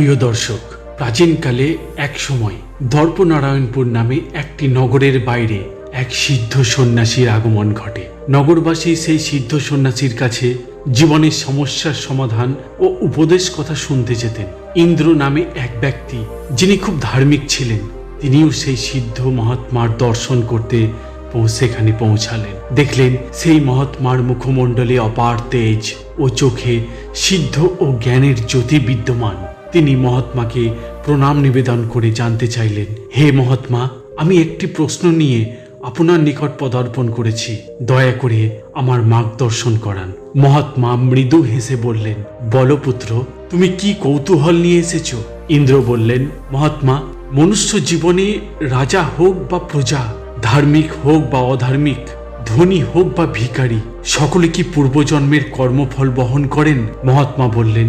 প্রিয় দর্শক, প্রাচীনকালে এক সময় দর্পনারায়ণপুর নামে একটি নগরের বাইরে এক সিদ্ধ সন্ন্যাসীর আগমন ঘটে। নগরবাসী সেই সিদ্ধ সন্ন্যাসীর কাছে জীবনের সমস্যার সমাধান ও উপদেশ কথা শুনতে যেতেন। ইন্দ্র নামে এক ব্যক্তি, যিনি খুব ধার্মিক ছিলেন, তিনিও সেই সিদ্ধ মহাত্মার দর্শন করতে সেখানে পৌঁছালেন। দেখলেন সেই মহাত্মার মুখমণ্ডলে অপার তেজ ও চোখে সিদ্ধ ও জ্ঞানের জ্যোতি বিদ্যমান। তিনি মহাত্মাকে প্রণাম নিবেদন করে জানতে চাইলেন, হে মহাত্মা, আমি একটি প্রশ্ন নিয়ে আপনার নিকট পদার্পণ করেছি। দয়া করে আমার মার্গদর্শন করান। মহাত্মা মৃদু হেসে বললেন বলো পুত্র তুমি কি কৌতূহল নিয়ে এসেছ? ইন্দ্র বললেন, মহাত্মা, মনুষ্য জীবনে রাজা হোক বা প্রজা, ধার্মিক হোক বা অধার্মিক, ধনী হোক বা ভিখারি, সকলে কি পূর্বজন্মের কর্মফল বহন করেন? মহাত্মা বললেন,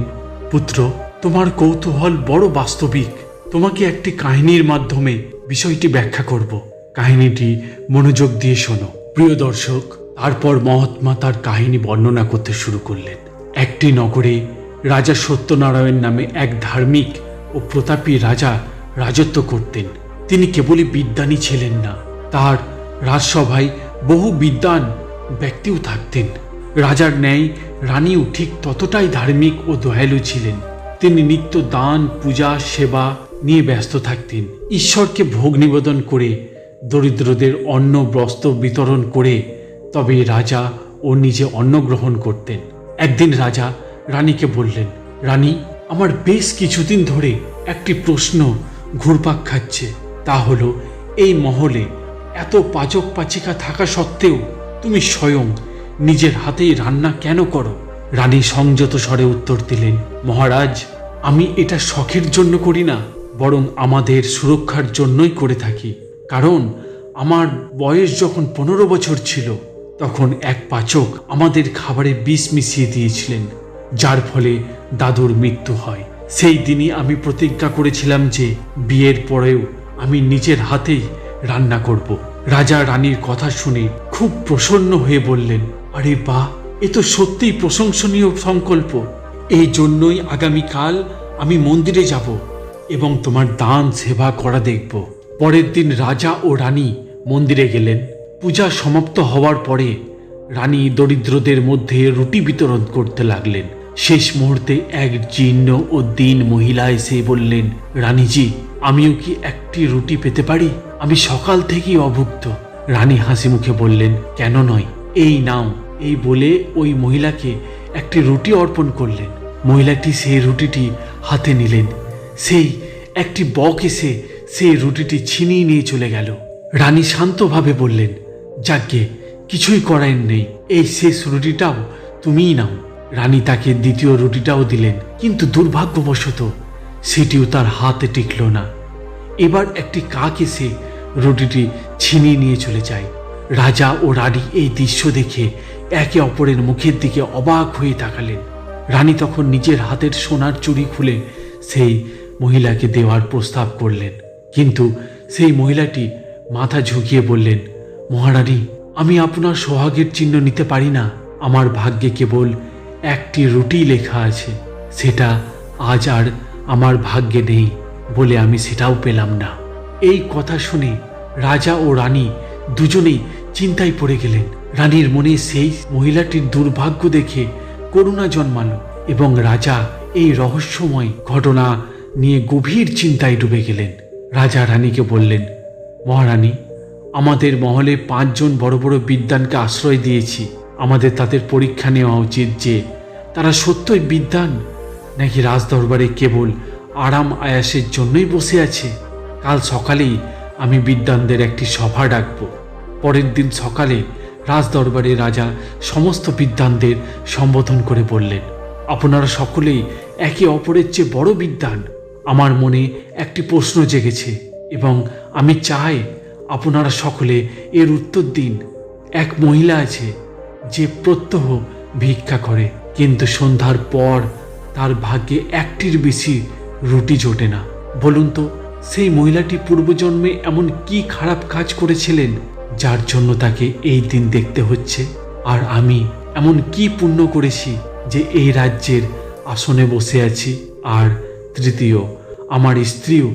পুত্র তোমার কৌতূহল বড় বাস্তবিক। তোমাকে একটি কাহিনীর মাধ্যমে বিষয়টি ব্যাখ্যা করব। কাহিনীটি মনোযোগ দিয়ে শোনো। প্রিয় দর্শক, তারপর মহাত্মা তার কাহিনী বর্ণনা করতে শুরু করলেন। একটি নগরে রাজা সত্যনারায়ণ নামে এক ধার্মিক ও প্রতাপী রাজা রাজত্ব করতেন। তিনি কেবলই বিদ্বানই ছিলেন না, তার রাজসভায় বহু বিদ্বান ব্যক্তিও থাকতেন। রাজার ন্যায় রানীও ঠিক ততটাই ধার্মিক ও দয়ালু ছিলেন। তিনি নিত্য দান, পূজা, সেবা নিয়ে ব্যস্ত থাকতেন। ঈশ্বরকে ভোগ নিবেদন করে, দরিদ্রদের অন্ন, বস্ত্র বিতরণ করে তবে রাজা ও নিজে অন্ন গ্রহণ করতেন। একদিন রাজা রানীকে বললেন, রানী, আমার বেশ কিছুদিন ধরে একটি প্রশ্ন ঘুরপাক খাচ্ছে। তা হলো, এই মহলে এত পাচক পাচিকা থাকা সত্ত্বেও তুমি স্বয়ং নিজের হাতেই রান্না কেন করো? রানী সংযত স্বরে উত্তর দিলেন, মহারাজ, আমি এটা শখের জন্য করি না, বরং আমাদের সুরক্ষার জন্যই করে থাকি। কারণ আমার বয়স যখন পনেরো বছর ছিল, তখন এক পাচক আমাদের খাবারে বিষ মিশিয়ে দিয়েছিলেন, যার ফলে দাদুর মৃত্যু হয়। সেই দিনই আমি প্রতিজ্ঞা করেছিলাম যে বিয়ের পরেও আমি নিজের হাতেই রান্না করব। রাজা রানীর কথা শুনে খুব প্রসন্ন হয়ে বললেন, আরে বাহ! এ তো সত্যিই প্রশংসনীয় সংকল্প। এই জন্যই আগামীকাল আমি মন্দিরে যাব এবং তোমার দান সেবা করা দেখব। পরের দিন রাজা ও রানী মন্দিরে গেলেন। পূজা সমাপ্ত হওয়ার পরে রানী দরিদ্রদের মধ্যে রুটি বিতরণ করতে লাগলেন। শেষ মুহূর্তে এক জীর্ণ ও দিন মহিলা এসে বললেন, রানীজি, আমিও কি একটি রুটি পেতে পারি? আমি সকাল থেকেই অভুক্ত। রানী হাসি মুখে বললেন, কেন নয়, এই নাও। এই বলে ওই মহিলাকে একটি রুটি অর্পণ করলেন। মহিলাটি সেই রুটিটি হাতে নিলেন। সেই একটি বক এসে সেই রুটিটি ছিনিয়ে নিয়ে চলে গেল। রানী শান্তভাবে বললেন যাকে কিছুই করার নেই। এই শেষ রুটিটাও তুমিই নাও। রানী তাকে দ্বিতীয় রুটিটাও দিলেন, কিন্তু দুর্ভাগ্যবশত সেটিও তার হাতে টিকল না। এবার একটি কাক এসে রুটিটি ছিনিয়ে নিয়ে চলে যায়। রাজা ও রানী এই দৃশ্য দেখে একে অপরের মুখের দিকে অবাক হয়ে তাকালেন। রানী তখন নিজের হাতের সোনার চুড়ি খুলে সেই মহিলাকে দেওয়ার প্রস্তাব করলেন। কিন্তু সেই মহিলাটি মাথা ঝুঁকিয়ে বললেন, মহারানী, আমি আপনার সোহাগের চিহ্ন নিতে পারি না। আমার ভাগ্যে কেবল একটি রুটি লেখা আছে। সেটা আজ আর আমার ভাগ্যে নেই বলে আমি সেটাও পেলাম না। এই কথা শুনে রাজা ও রানী দুজনেই চিন্তায় পড়ে গেলেন। রানীর মনে সেই মহিলাটির দুর্ভাগ্য দেখে করুণা জন্মালো এবং রাজা এই রহস্যময় ঘটনা নিয়ে গভীর চিন্তায় ডুবে গেলেন। রাজা রানীকে বললেন, মহারানী, আমাদের মহলে পাঁচজন বড় বড় বিদ্বানকে আশ্রয় দিয়েছি। আমাদের তাদের পরীক্ষা নেওয়া উচিত যে তারা সত্যই বিদ্বান নাকি রাজদরবারে কেবল আরাম আয়াসের জন্যই বসে আছে। কাল সকালেই আমি বিদ্বানদের একটি সভা ডাকব। পরের দিন সকালে রাজদরবারে রাজা সমস্ত বিদ্বানদের সম্বোধন করে বললেন, আপনারা সকলেই একে অপরের চেয়ে বড় বিদ্বান। আমার মনে একটি প্রশ্ন জেগেছে এবং আমি চাই আপনারা সকলে এর উত্তর দিন। এক মহিলা আছে যে প্রত্যহ ভিক্ষা করে, কিন্তু সন্ধ্যার পর তার ভাগ্যে একটির বেশি রুটি জোটে না। বলুন তো, সেই মহিলাটি পূর্বজন্মে এমন কি খারাপ কাজ করেছিলেন? যার জন্য তাকে এই দিন দেখতে হচ্ছে। আর আমি এমন কি পুণ্য করেছি যে এই রাজ্যের আসনে বসে আছি। আর তৃতীয়, আমার স্ত্রীও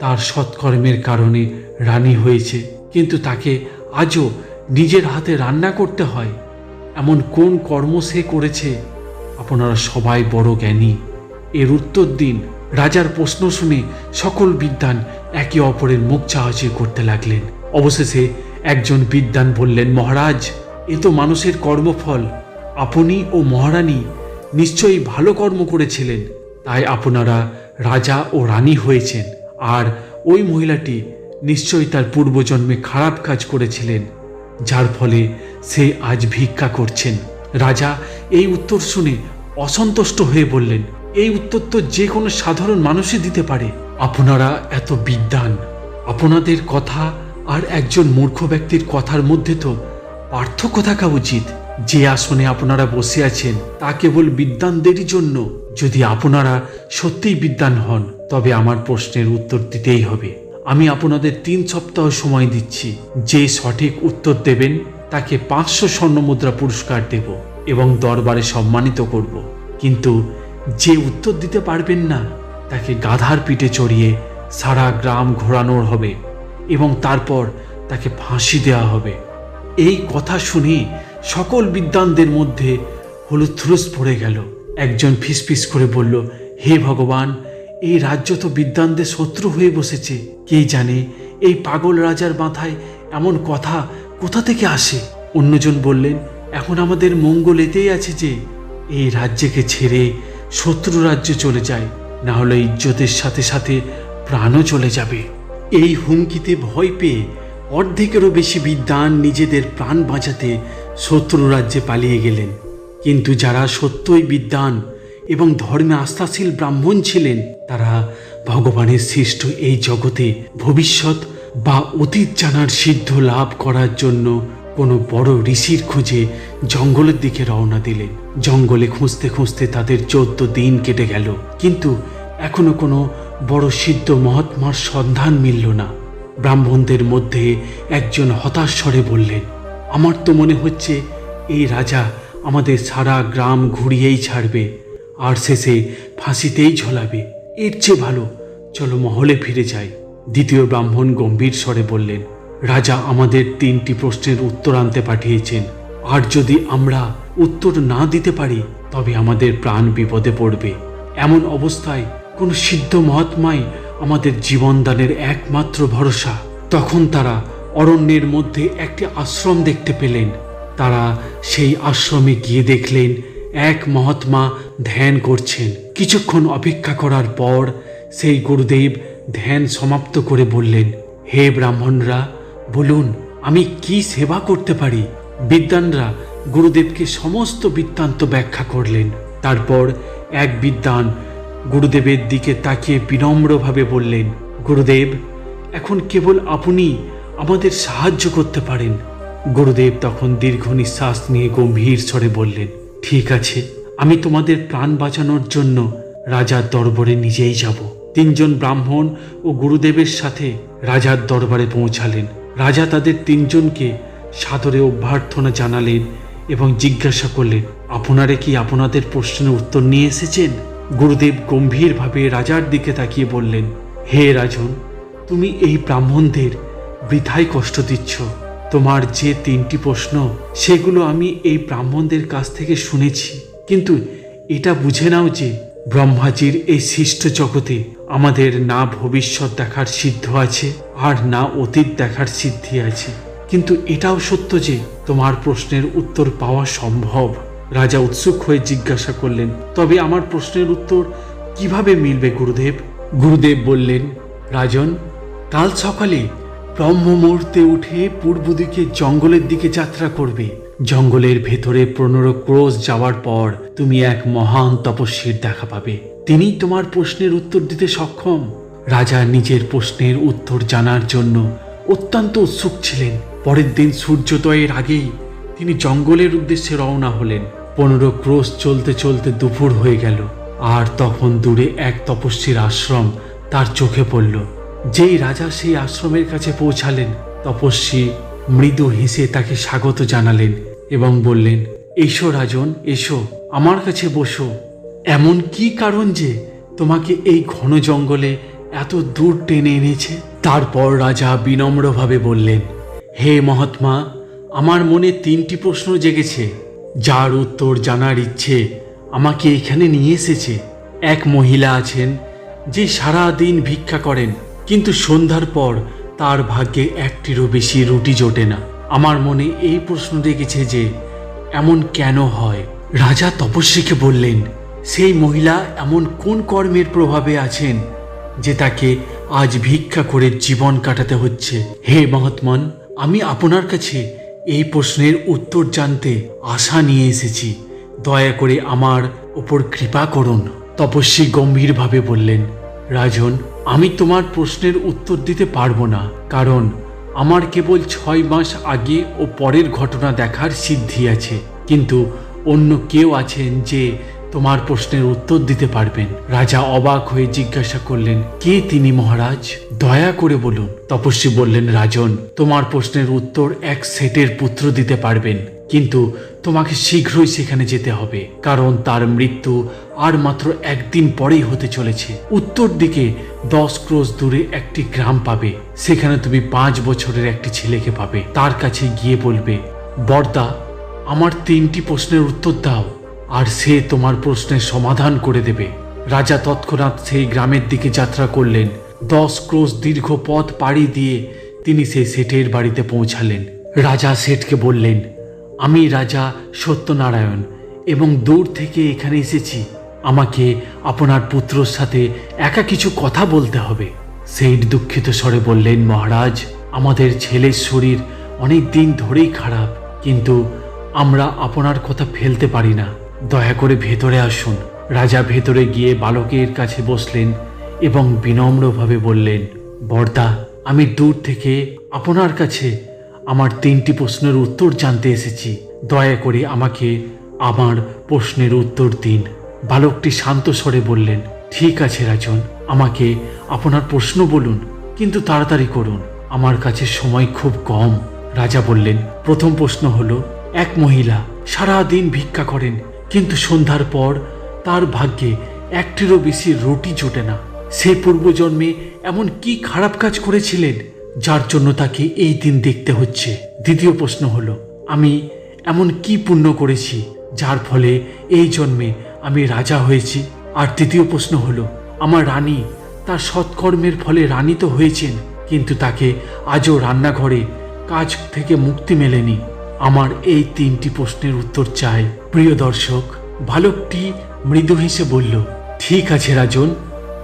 তার সৎকর্মের কারণে রানী হয়েছে। কিন্তু তাকে আজও নিজের হাতে রান্না করতে হয়। এমন কোন কর্ম সে করেছে? আপনারা সবাই বড় জ্ঞানী। এর উত্তর দিন রাজার প্রশ্ন শুনে সকল বিদ্বান একে অপরের মুখ চাহাচি করতে লাগলেন। অবশেষে একজন বিদ্বান বললেন, মহারাজ, এ তো মানুষের কর্মফল। আপনি ও মহারানী নিশ্চয়ই ভালো কর্ম করেছিলেন। তাই আপনারা রাজা ও রানী হয়েছেন, আর ওই মহিলাটি নিশ্চয়ই তার পূর্বজন্মে খারাপ কাজ করেছিলেন, যার ফলে সে আজ ভিক্ষা করছেন। রাজা এই উত্তর শুনে অসন্তুষ্ট হয়ে বললেন, এই উত্তর তো যে কোনো সাধারণ মানুষই দিতে পারে। আপনারা এত বিদ্বান। আপনাদের কথা আর একজন মূর্খ ব্যক্তির কথার মধ্যে তো পার্থক্য থাকা উচিত। যে আসনে আপনারা বসে আছেন, তা কেবল বিদ্বানদেরই জন্য। যদি আপনারা সত্যিই বিদ্বান হন, তবে আমার প্রশ্নের উত্তর দিতেই হবে। আমি আপনাদের তিন সপ্তাহ সময় দিচ্ছি। যে সঠিক উত্তর দেবেন, তাকে পাঁচশো স্বর্ণমুদ্রা পুরস্কার দেব এবং দরবারে সম্মানিত করব। কিন্তু যে উত্তর দিতে পারবেন না, তাকে গাধার পিঠে চড়িয়ে সারা গ্রাম ঘোরানোর হবে। এবং তারপর তাকে ফাঁসি দেওয়া হবে। এই কথা শুনে সকল বিদ্বানদের মধ্যে হলুথ্রুস পড়ে গেল। একজন ফিসফিস করে বলল, হে ভগবান, এই রাজ্য তো বিদ্বানদের শত্রু হয়ে বসেছে। কে জানে এই পাগল রাজার মাথায় এমন কথা কোথা থেকে আসে? অন্যজন বললেন, এখন আমাদের মঙ্গল এতেই আছে যে, এই রাজ্যকে ছেড়ে শত্রু রাজ্যে চলে যায়। না হলে ইজ্জতের সাথে সাথে প্রাণও চলে যাবে। এই হুমকিতে ভয় পেয়ে অর্ধেকেরও বেশি বিদ্বান নিজেদের প্রাণ বাঁচাতে শত্রু রাজ্যে পালিয়ে গেলেন। কিন্তু যারা সত্যই বিদ্বান এবং ধর্মে আস্থাশীল ব্রাহ্মণ ছিলেন, তারা ভগবানের সৃষ্ট এই জগতে ভবিষ্যৎ বা অতীত জানার সিদ্ধ লাভ করার জন্য কোনো বড় ঋষির খোঁজে জঙ্গলের দিকে রওনা দিলেন। জঙ্গলে খুঁজতে খুঁজতে তাদের চোদ্দ দিন কেটে গেল। কিন্তু এখনও কোনো বড় সিদ্ধ মহাত্মার সন্ধান মিলল না। ব্রাহ্মণদের মধ্যে একজন হতাশ স্বরে বললেন, আমার তো মনে হচ্ছে এই রাজা আমাদের সারা গ্রাম ঘুরিয়েই ছাড়বে, আর শেষে ফাঁসিতেই ঝোলাবে। এর চেয়ে ভালো, চলো মহলে ফিরে যাই। দ্বিতীয় ব্রাহ্মণ গম্ভীর স্বরে বললেন, রাজা আমাদের তিনটি প্রশ্নের উত্তর আনতে পাঠিয়েছেন। আর যদি আমরা উত্তর না দিতে পারি, তবে আমাদের প্রাণ বিপদে পড়বে। এমন অবস্থায় কোন সিদ্ধ মহাত্মাই আমাদের জীবনদানের একমাত্র ভরসা। তখন তারা অরণ্যের মধ্যে একটি আশ্রম দেখতে পেলেন। তারা সেই আশ্রমে গিয়ে দেখলেন, এক মহাত্মা ধ্যান করছেন। কিছুক্ষণ অপেক্ষা করার পর সেই গুরুদেব ধ্যান সমাপ্ত করে বললেন, হে ব্রাহ্মণরা, বলুন, আমি কি সেবা করতে পারি? বিদ্বানরা গুরুদেবকে সমস্ত বৃত্তান্ত ব্যাখ্যা করলেন। তারপর এক বিদ্বান গুরুদেবের দিকে তাকিয়ে বিনম্রভাবে বললেন, গুরুদেব, এখন কেবল আপনি আমাদের সাহায্য করতে পারেন। গুরুদেব তখন দীর্ঘ নিঃশ্বাস নিয়ে গম্ভীর স্বরে বললেন, ঠিক আছে, আমি তোমাদের প্রাণ বাঁচানোর জন্য রাজার দরবারে নিজেই যাব। তিনজন ব্রাহ্মণ ও গুরুদেবের সাথে রাজার দরবারে পৌঁছালেন। রাজা তাদের তিনজনকে সাদরে অভ্যর্থনা জানালেন এবং জিজ্ঞাসা করলেন, আপনারা কি আপনাদের প্রশ্নের উত্তর নিয়ে এসেছেন? গুরুদেব গম্ভীরভাবে রাজার দিকে তাকিয়ে বললেন, হে রাজন, তুমি এই ব্রাহ্মণদের বৃথায় কষ্ট দিচ্ছ। তোমার যে তিনটি প্রশ্ন, সেগুলো আমি এই ব্রাহ্মণদের কাছ থেকে শুনেছি। কিন্তু এটা বুঝে নাও যে ব্রহ্মাজির এই সৃষ্ট জগতে আমাদের না ভবিষ্যৎ দেখার সিদ্ধ আছে, আর না অতীত দেখার সিদ্ধি আছে। কিন্তু এটাও সত্য যে তোমার প্রশ্নের উত্তর পাওয়া সম্ভব। রাজা উৎসুক হয়ে জিজ্ঞাসা করলেন, তবে আমার প্রশ্নের উত্তর কীভাবে মিলবে গুরুদেব? গুরুদেব বললেন, রাজন, কাল সকালে ব্রহ্ম মুহূর্তে উঠে পূর্ব দিকে জঙ্গলের দিকে যাত্রা করবে। জঙ্গলের ভেতরে পনেরো ক্রোশ যাওয়ার পর তুমি এক মহান তপস্বীর দেখা পাবে। তিনি তোমার প্রশ্নের উত্তর দিতে সক্ষম। রাজা নিজের প্রশ্নের উত্তর জানার জন্য অত্যন্ত উৎসুক ছিলেন। পরের দিন সূর্যোদয়ের আগেই তিনি জঙ্গলের উদ্দেশ্যে রওনা হলেন। পনেরো ক্রোশ চলতে চলতে দুপুর হয়ে গেল। আর তখন দূরে এক তপস্বীর আশ্রম তার চোখে পড়ল। যেই রাজা সেই আশ্রমের কাছে পৌঁছালেন, তপস্বী মৃদু হেসে তাকে স্বাগত জানালেন এবং বললেন, এসো রাজন, এসো, আমার কাছে বসো। এমন কি কারণ যে তোমাকে এই ঘন জঙ্গলে এত দূর টেনে এনেছে? তারপর রাজা বিনম্রভাবে বললেন, হে মহাত্মা আমার মনে তিনটি প্রশ্ন জেগেছে। যার উত্তর জানার ইচ্ছে আমাকে এখানে নিয়ে এসেছে। এক মহিলা আছেন যে সারা দিন ভিক্ষা করেন, কিন্তু সন্ধ্যার পর তার ভাগ্যে একটিরও বেশি রুটি জোটে না। আমার মনে এই প্রশ্ন রেখেছে যে, এমন কেন হয়? রাজা তপস্বীকে বললেন, সেই মহিলা এমন কোন কর্মের প্রভাবে আছেন যে তাকে আজ ভিক্ষা করে জীবন কাটাতে হচ্ছে? হে মহাত্মন, আমি আপনার কাছে এই প্রশ্নের উত্তর জানতে আশা নিয়ে এসেছি। দয়া করে আমার ওপর কৃপা করুন। তপস্বী গম্ভীরভাবে বললেন, রাজন, আমি তোমার প্রশ্নের উত্তর দিতে পারব না, কারণ আমার কেবল ছয় মাস আগে ও পরের ঘটনা দেখার সিদ্ধি আছে। কিন্তু অন্য কেউ আছেন যে তোমার প্রশ্নের উত্তর দিতে পারবেন। রাজা অবাক হয়ে জিজ্ঞাসা করলেন, কে তিনি মহারাজ? দয়া করে বলুন। তপস্বী বললেন, রাজন, তোমার প্রশ্নের উত্তর এক সেটের পুত্র দিতে পারবেন। কিন্তু তোমাকে শীঘ্রই সেখানে যেতে হবে, কারণ তার মৃত্যু আর মাত্র একদিন পরেই হতে চলেছে। উত্তর দিকে দশ ক্রোশ দূরে একটি গ্রাম পাবে। সেখানে তুমি পাঁচ বছরের একটি ছেলেকে পাবে। তার কাছে গিয়ে বলবে, বর্দা, আমার তিনটি প্রশ্নের উত্তর দাও। আর সে তোমার প্রশ্নের সমাধান করে দেবে। রাজা তৎক্ষণাৎ সেই গ্রামের দিকে যাত্রা করলেন। দশ ক্রোশ দীর্ঘ পথ পাড়ি দিয়ে তিনি সেই শেঠের বাড়িতে পৌঁছালেন। রাজা শেঠকে বললেন, আমি রাজা সত্যনারায়ণ এবং দূর থেকে এখানে এসেছি। আমাকে আপনার পুত্রর সাথে একা কিছু কথা বলতে হবে। সেঠ দুঃখিত স্বরে বললেন, মহারাজ, আমাদের ছেলের শরীর অনেক দিন ধরেই খারাপ, কিন্তু আমরা আপনার কথা ফেলতে পারি না। দয়া করে ভেতরে আসুন। রাজা ভেতরে গিয়ে বালকের কাছে বসলেন এবং বিনম্রভাবে বললেন, বর্দা, আমি দূর থেকে আপনার কাছে আমার তিনটি প্রশ্নের উত্তর জানতে এসেছি। দয়া করে আমাকে আমার প্রশ্নের উত্তর দিন। বালকটি শান্ত স্বরে বললেন, ঠিক আছে রাজন, আমাকে আপনার প্রশ্ন বলুন, কিন্তু তাড়াতাড়ি করুন, আমার কাছে সময় খুব কম। রাজা বললেন, প্রথম প্রশ্ন হলো, এক মহিলা সারা দিন ভিক্ষা করেন কিন্তু সন্ধ্যার পর তার ভাগ্যে একটিরও বেশি রুটি জোটে না। সে পূর্বজন্মে এমন কি খারাপ কাজ করেছিলেন, যার জন্য তাকে এই দিন দেখতে হচ্ছে? দ্বিতীয় প্রশ্ন হলো, আমি এমন কি পুণ্য করেছি, যার ফলে এই জন্মে আমি রাজা হয়েছি? আর তৃতীয় প্রশ্ন হলো, আমার রানী তার সৎকর্মের ফলে রানী তো হয়েছেন, কিন্তু তাকে আজও রান্নাঘরে কাজ থেকে মুক্তি মেলেনি। আমার এই তিনটি প্রশ্নের উত্তর চাই। প্রিয় দর্শক, বালকটি মৃদু হেসে বলল, ঠিক আছে রাজন,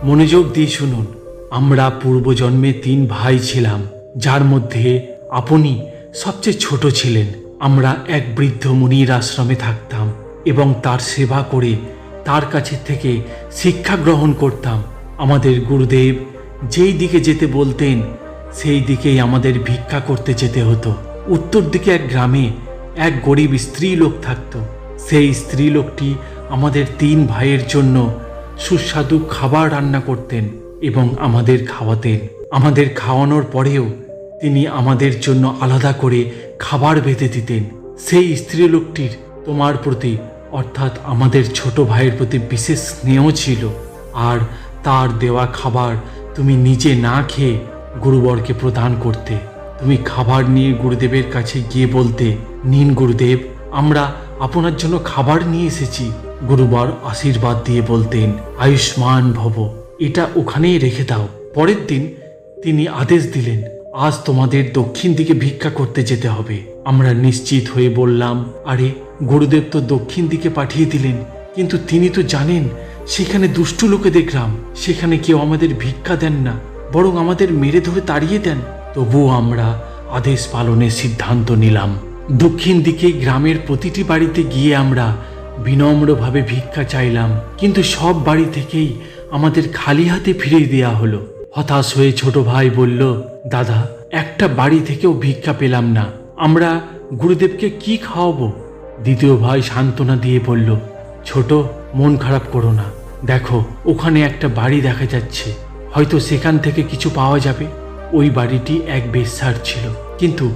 মনোযোগ দিয়ে শুনুন। আমরা পূর্বজন্মে তিন ভাই ছিলাম, যার মধ্যে আপনি সবচেয়ে ছোট ছিলেন। আমরা এক বৃদ্ধ মুনির আশ্রমে থাকতাম এবং তার সেবা করে তার কাছে থেকে শিক্ষা গ্রহণ করতাম। আমাদের গুরুদেব যেই দিকে যেতে বলতেন, সেই দিকেই আমাদের ভিক্ষা করতে যেতে হতো। উত্তর দিকে এক গ্রামে এক গরিব স্ত্রী লোক থাকতো। সেই স্ত্রী লোকটি আমাদের তিন ভাইয়ের জন্য সুস্বাদু খাবার রান্না করতেন এবং আমাদের খাওয়াতেন। আমাদের খাওয়ানোর পরেও তিনি আমাদের জন্য আলাদা করে খাবার বেঁধে দিতেন। সেই স্ত্রী লোকটির তোমার প্রতি, অর্থাৎ আমাদের ছোট ভাইয়ের প্রতি বিশেষ স্নেহ ছিল। আর তার দেওয়া খাবার তুমি নিজে না খেয়ে গুরুবরকে প্রদান করতে। তুমি খাবার নিয়ে গুরুদেবের কাছে গিয়ে বলতে, নিন গুরুদেব, আমরা আপনার জন্য খাবার নিয়ে এসেছি। গুরুবার আশীর্বাদ দিয়ে বলতেন, আয়ুষ্মান ভব, এটা ওখানেই রেখে দাও। পরের দিন তিনি আদেশ দিলেন, আজ তোমাদের দক্ষিণ দিকে ভিক্ষা করতে যেতে হবে। আমরা নিশ্চিত হয়ে বললাম, আরে, গুরুদেব তো দক্ষিণ দিকে পাঠিয়ে দিলেন, কিন্তু তিনি তো জানেন, সেখানে দুষ্টু লোকেদের গ্রাম, সেখানে কেউ আমাদের ভিক্ষা দেন না, বরং আমাদের মেরে ধরে তাড়িয়ে দেন। তবুও আমরা আদেশ পালনের সিদ্ধান্ত নিলাম। দক্ষিণ দিকে গ্রামের প্রতিটি বাড়িতে গিয়ে আমরা বিনম্রভাবে ভিক্ষা চাইলাম, কিন্তু সব বাড়ি থেকেই আমাদের খালি হাতে ফিরিয়ে দেওয়া হলো। হতাশ হয়ে ছোট ভাই বলল, দাদা, একটা বাড়ি থেকেও ভিক্ষা পেলাম না। আমরা গুরুদেবকে কি খাওয়াবো? দ্বিতীয় ভাই সান্ত্বনা দিয়ে বলল, ছোট, মন খারাপ করো না। দেখো, ওখানে একটা বাড়ি দেখা যাচ্ছে। হয়তো সেখান থেকে কিছু পাওয়া যাবে। ওই বাড়িটি এক বেশ্যার ছিল। কিন্তু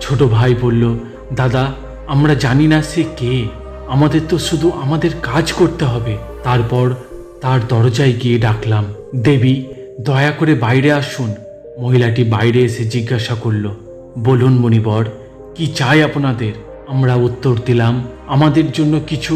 ছোট ভাই বলল, দাদা, আমরা জানি না সে কে। আমাদের তো শুধু আমাদের কাজ করতে হবে। তারপর তার দরজায় গিয়ে ডাকলাম, দেবী, দয়া করে বাইরে আসুন। মহিলাটি বাইরে এসে জিজ্ঞাসা করল, বলুন মণিবর, কি চাই আপনাদের? আমরা উত্তর দিলাম, আমাদের জন্য কিছু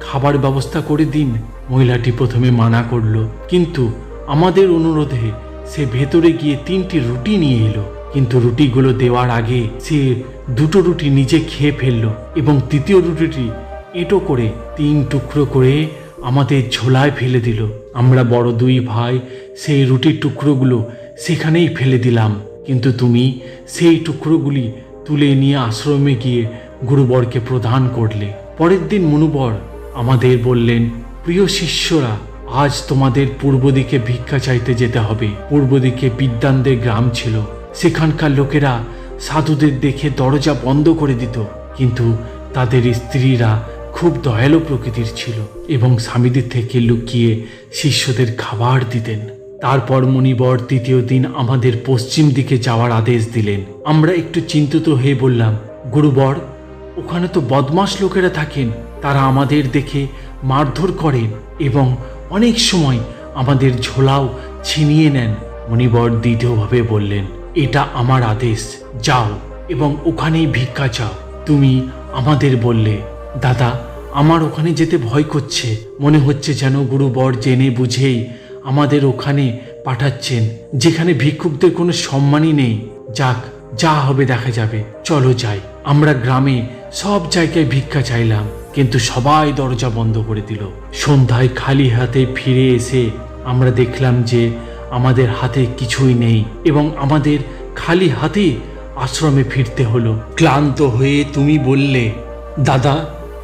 খাবার ব্যবস্থা করে দিন। মহিলাটি প্রথমে মানা করল, কিন্তু আমাদের অনুরোধে সে ভেতরে গিয়ে তিনটি রুটি নিয়ে এলো। কিন্তু রুটিগুলো দেওয়ার আগে সে দুটো রুটি নিজে খেয়ে ফেলল এবং তৃতীয় রুটিটি এঁটো করে তিন টুকরো করে আমাদের ঝোলায় ফেলে দিল। আমরা বড় দুই ভাই সেই রুটির টুকরোগুলো সেখানেই ফেলে দিলাম। কিন্তু তুমি সেই টুকরোগুলি তুলে নিয়ে আশ্রমে গিয়ে গুরুবরকে প্রদান করলে। পরের দিন মনুবর আমাদের বললেন, প্রিয় শিষ্যরা, আজ তোমাদের পূর্ব দিকে ভিক্ষা চাইতে যেতে হবে। পূর্ব দিকে বিদ্যানদের গ্রাম ছিল। সেখানকার লোকেরা সাধুদের দেখে দরজা বন্ধ করে দিত, কিন্তু তাদের স্ত্রীরা খুব দয়ালু প্রকৃতির ছিল এবং স্বামীদের থেকে লুকিয়ে শিষ্যদের খাবার দিতেন। তারপর মণিবর তৃতীয় দিন আমাদের পশ্চিম দিকে যাওয়ার আদেশ দিলেন। আমরা একটু চিন্তিত হয়ে বললাম, গুরুবর, ওখানে তো বদমাস লোকেরা থাকেন। তারা আমাদের দেখে মারধর করেন এবং অনেক সময় আমাদের ঝোলাও ছিনিয়ে নেন। মণিবর দ্বিতীয়ভাবে বললেন এটা আমার আদেশ, যাও এবং ওখানেই ভিক্ষা চাও। তুমি আমাদের বললে, দাদা, আমার ওখানে যেতে ভয় করছে। মনে হচ্ছে যেন গুরুবর জেনে বুঝেই আমাদের ওখানে পাঠাচ্ছেন, যেখানে ভিক্ষুকদের কোনো সম্মানই নেই। যাক, যা হবে দেখা যাবে। চলো যাই। আমরা গ্রামে সব জায়গায় ভিক্ষা চাইলাম, কিন্তু সবাই দরজা বন্ধ করে দিল। সন্ধ্যায় খালি হাতে ফিরে এসে আমরা দেখলাম যে আমাদের হাতে কিছুই নেই এবং আমাদের খালি হাতে আশ্রমে ফিরতে হলো। ক্লান্ত হয়ে তুমি বললে, দাদা,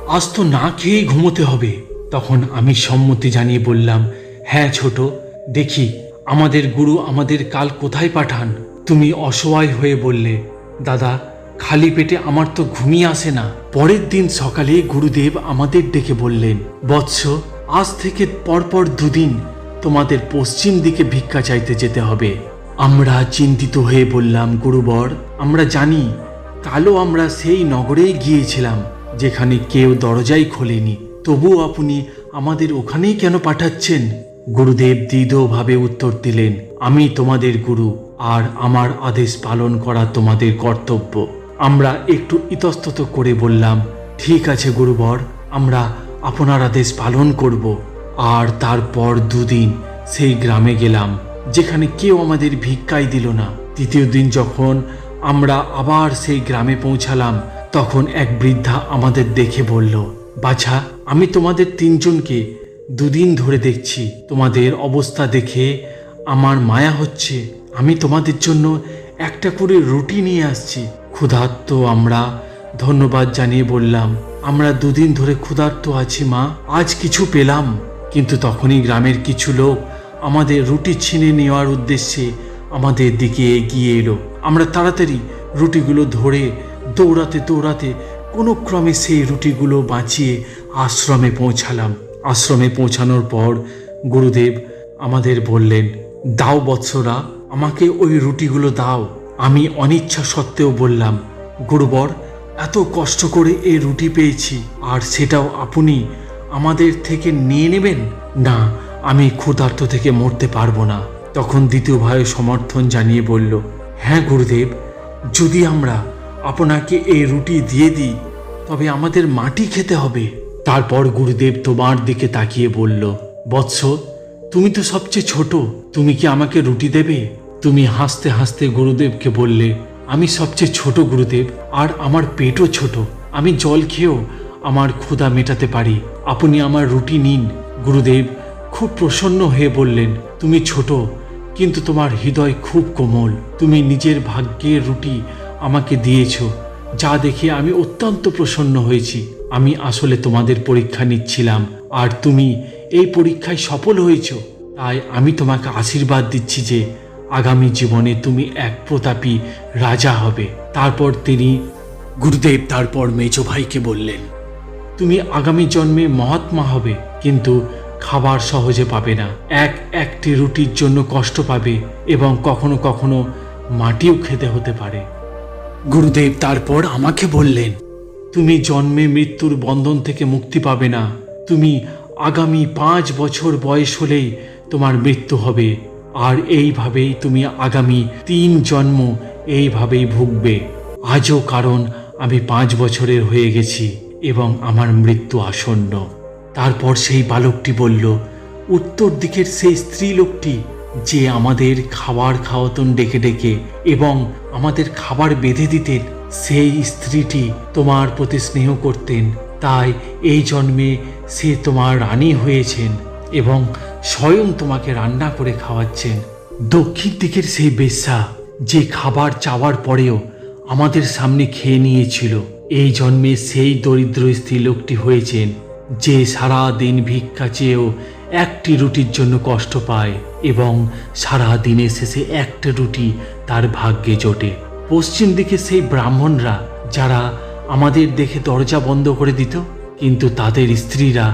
আজ তো না খেয়েই ঘুমোতে হবে। তখন আমি সম্মতি জানিয়ে বললাম হ্যাঁ ছোট, দেখি, আমাদের গুরু আমাদের কাল কোথায় পাঠান? তুমি অসহায় হয়ে বললে, দাদা, খালি পেটে আমার তো ঘুমিয়ে আসে না। পরের দিন সকালে গুরুদেব আমাদের ডেকে বললেন, বৎস, আজ থেকে পরপর দুদিন তোমাদের পশ্চিম দিকে ভিক্ষা চাইতে যেতে হবে। আমরা চিন্তিত হয়ে বললাম, গুরুবর, আমরা জানি কালও আমরা সেই নগরেই গিয়েছিলাম, যেখানে কেউ দরজাই খোলেনি। তবুও আপনি আমাদের ওখানেই কেন পাঠাচ্ছেন? গুরুদেব দৃঢ়ভাবে উত্তর দিলেন, আমি তোমাদের গুরু, আর আমার আদেশ পালন করা তোমাদের কর্তব্য। আমরা একটু ইতস্তত করে বললাম, ঠিক আছে গুরুবর, আমরা আপনার আদেশ পালন করব। আর তারপর দুদিন সেই গ্রামে গেলাম, যেখানে কেউ আমাদের ভিক্ষাই দিল না। তৃতীয় দিন যখন আমরা আবার সেই গ্রামে পৌঁছালাম, তখন এক বৃদ্ধা আমাদের দেখে বলল, বাছা, আমি তোমাদের তিনজনকে দুদিন ধরে দেখছি। তোমাদের অবস্থা দেখে আমার মায়া হচ্ছে। আমি তোমাদের জন্য একটা করে রুটি নিয়ে আসছি। ক্ষুধার্ত আমরা ধন্যবাদ জানিয়ে বললাম, আমরা দুদিন ধরে ক্ষুধার্ত আছি মা, আজ কিছু পেলাম। কিন্তু তখনই গ্রামের কিছু লোক আমাদের রুটি ছিনে নেওয়ার উদ্দেশ্যে আমাদের দিকে এগিয়ে এলো। আমরা তাড়াতাড়ি রুটিগুলো ধরে দৌড়াতে দৌড়াতে কোনো ক্রমে সেই রুটিগুলো বাঁচিয়ে আশ্রমে পৌঁছালাম। আশ্রমে পৌঁছানোর পর গুরুদেব আমাদের বললেন, দাও বৎসরা, আমাকে ওই রুটিগুলো দাও। আমি অনিচ্ছা সত্ত্বেও বললাম, গুরুবর, এত কষ্ট করে এই রুটি পেয়েছি, আর সেটাও আপনি আমাদের থেকে নিয়ে নেবেন? না, আমি ক্ষুধার্ত থেকে মরতে পারব না। তখন দ্বিতীয় ভাই সমর্থন জানিয়ে বলল হ্যাঁ গুরুদেব, যদি আমরা আপনাকে এই রুটি দিয়ে দিই, তবে আমাদের মাটি খেতে হবে। তারপর গুরুদেব তোমার দিকে তাকিয়ে বলল, বৎস, তুমি তো সবচেয়ে ছোট, তুমি কি আমাকে রুটি দেবে? তুমি হাসতে হাসতে গুরুদেবকে বললে, আমি সবচেয়ে ছোট গুরুদেব, আর আমার পেটও ছোট, আমি জল খেয়েও আমার ক্ষুধা মেটাতে পারি। আপনি আমার রুটি নিন। গুরুদেব খুব প্রসন্ন হয়ে বললেন, তুমি ছোট, কিন্তু তোমার হৃদয় খুব কোমল। তুমি নিজের ভাগ্যের রুটি আমাকে দিয়েছ, যা দেখে আমি অত্যন্ত প্রসন্ন হয়েছি। আমি আসলে তোমাদের পরীক্ষা নিচ্ছিলাম, আর তুমি এই পরীক্ষায় সফল হয়েছ। তাই আমি তোমাকে আশীর্বাদ দিচ্ছি যে আগামী জীবনে তুমি এক প্রতাপী রাজা হবে। তারপর তিনি, গুরুদেব, তারপর মেজো ভাইকে বললেন তুমি আগামী জন্মে মহাত্মা হবে, কিন্তু খাবার সহজে পাবে না। এক একটি রুটির জন্য কষ্ট পাবে এবং কখনো কখনো মাটিও খেতে হতে পারে। গুরুদেব তারপর আমাকে বললেন, তুমি জন্মে মৃত্যুর বন্ধন থেকে মুক্তি পাবে না। তুমি আগামী পাঁচ বছর বয়স হলেই তোমার মৃত্যু হবে। আর এইভাবেই তুমি আগামী তিন জন্ম এইভাবেই ভুগবে। আজও কারণ আমি পাঁচ বছরের হয়ে গেছি। এবং আমার মৃত্যু আসন্ন। তারপর সেই বালকটি বলল, উত্তর দিকের সেই স্ত্রী লোকটি যে আমাদের খাবার খাওয়াতন ডেকে ডেকে এবং আমাদের খাবার বেঁধে দিতেন, সেই স্ত্রীটি তোমার প্রতি স্নেহ করতেন। তাই এই জন্মে সে তোমার রানী হয়েছেন এবং স্বয়ং তোমাকে রান্না করে খাওয়াচ্ছেন। দক্ষিণ দিকের সেই বেশ্যা যে খাবার চাওয়ার পরেও আমাদের সামনে খেয়ে নিয়েছিল। এই জন্মে সেই দরিদ্র স্ত্রী লোকটি হয়েছেন, যে সারা দিন ভিক্ষা চেয়েও একটি রুটির জন্য কষ্ট পায় এবং সারা দিনের শেষে একটা রুটি তার ভাগ্যে জোটে। পশ্চিম দিকে সেই ব্রাহ্মণরা, যারা আমাদের দেখে দরজা বন্ধ করে দিত, কিন্তু তাদের স্ত্রীরা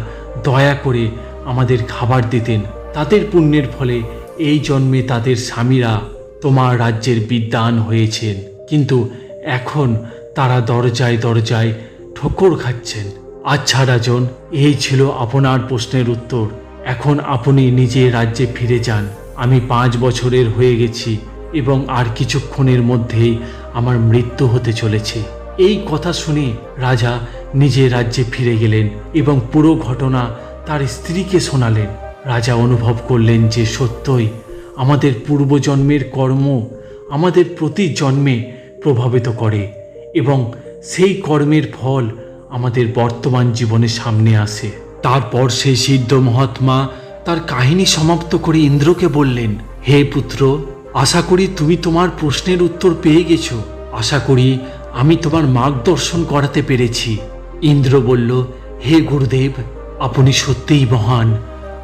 দয়া করে আমাদের খাবার দিতেন। তাদের পুণ্যের ফলে এই জন্মে তাদের স্বামীরা তোমার রাজ্যের বিদ্যান হয়েছেন। কিন্তু এখন তারা দরজায় দরজায় ঠোকর খাচ্ছেন। আচ্ছা রাজন এই ছিল আপনার প্রশ্নের উত্তর। এখন আপনি নিজে রাজ্যে ফিরে যান। আমি পাঁচ বছরের হয়ে গেছি এবং আর কিছুক্ষণের মধ্যেই আমার মৃত্যু হতে চলেছে। এই কথা শুনে রাজা নিজের রাজ্যে ফিরে গেলেন এবং পুরো ঘটনা তার স্ত্রীকে শোনালেন। রাজা অনুভব করলেন যে সত্যই আমাদের পূর্বজন্মের কর্ম আমাদের প্রতি জন্মে প্রভাবিত করে। এবং সেই কর্মের ফল আমাদের বর্তমান জীবনে সামনে আসে। তারপর সেই সিদ্ধ মহাত্মা তার কাহিনী সমাপ্ত করে ইন্দ্রকে বললেন, হে পুত্র, আশা করি তুমি তোমার প্রশ্নের উত্তর পেয়ে গেছো। আশা করি আমি তোমার মার্গদর্শন করাতে পেরেছি। ইন্দ্র বলল, হে গুরুদেব, আপনি সত্যিই মহান।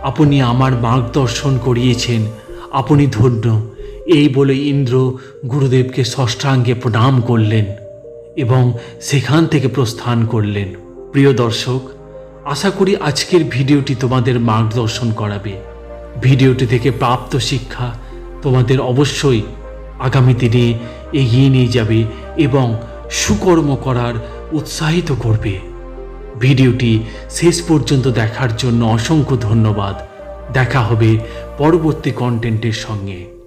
আপনি আমার মার্গদর্শন করিয়েছেন। আপনি ধন্য। এই বলে ইন্দ্র গুরুদেবকে ষষ্ঠাঙ্গে প্রণাম করলেন। এবং সেখান থেকে প্রস্থান করলেন। প্রিয় দর্শক, আশা করি আজকের ভিডিওটি তোমাদের মার্গদর্শন করাবে। ভিডিওটি থেকে প্রাপ্ত শিক্ষা তোমাদের অবশ্যই আগামী দিনে এগিয়ে নিয়ে যাবে এবং সুকর্ম করার উৎসাহিত করবে। ভিডিওটি শেষ পর্যন্ত দেখার জন্য অসংখ্য ধন্যবাদ। দেখা হবে পরবর্তী কন্টেন্টের সঙ্গে।